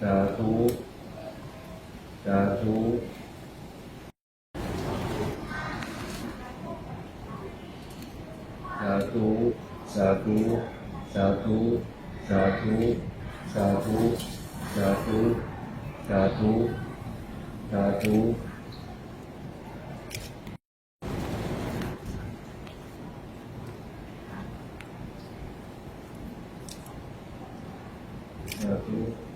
satu satu satu satu. Satu. Satu. Satu. Satu. Satu satu Thank you.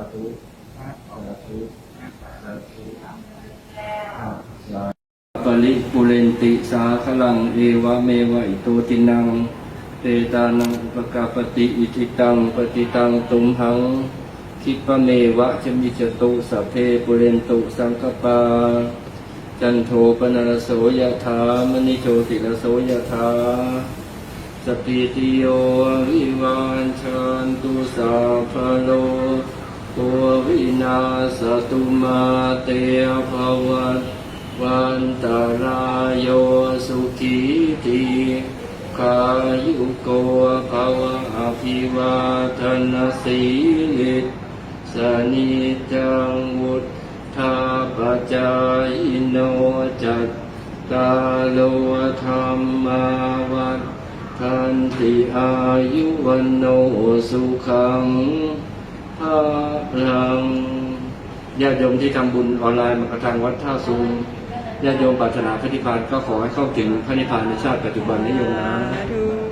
าธุสาธุสาธุสาปริปุเรนติสาคลังเอวะเมวะอิโตตินังเตตานังอุปกาปติอิทิตังปฏิตังตุมหังคิปะเมวะจะมิจตุสัพเพปุเรนตุสังกปาจันโทปนรโสยถามณิโชติรโสยถาสพพิติโยวิวานชันตุสาพโล สตุมาเตภวัตวันตารายโยสุขีติขายุโกภาวะอภิวาทนาสีลิตสนิจังวุธาปจายโนจัตตาโลธรรมาวัฏทันติอายุวันโนสุขังภาลัง ญาติโยมที่ทำบุญออนไลน์มากระทางวัดท่าซุงญาติโยมปรารถนาพระนิพพานก็ขอให้เข้าถึงพระนิพพานในชาติปัจจุบันนี้โยมนะ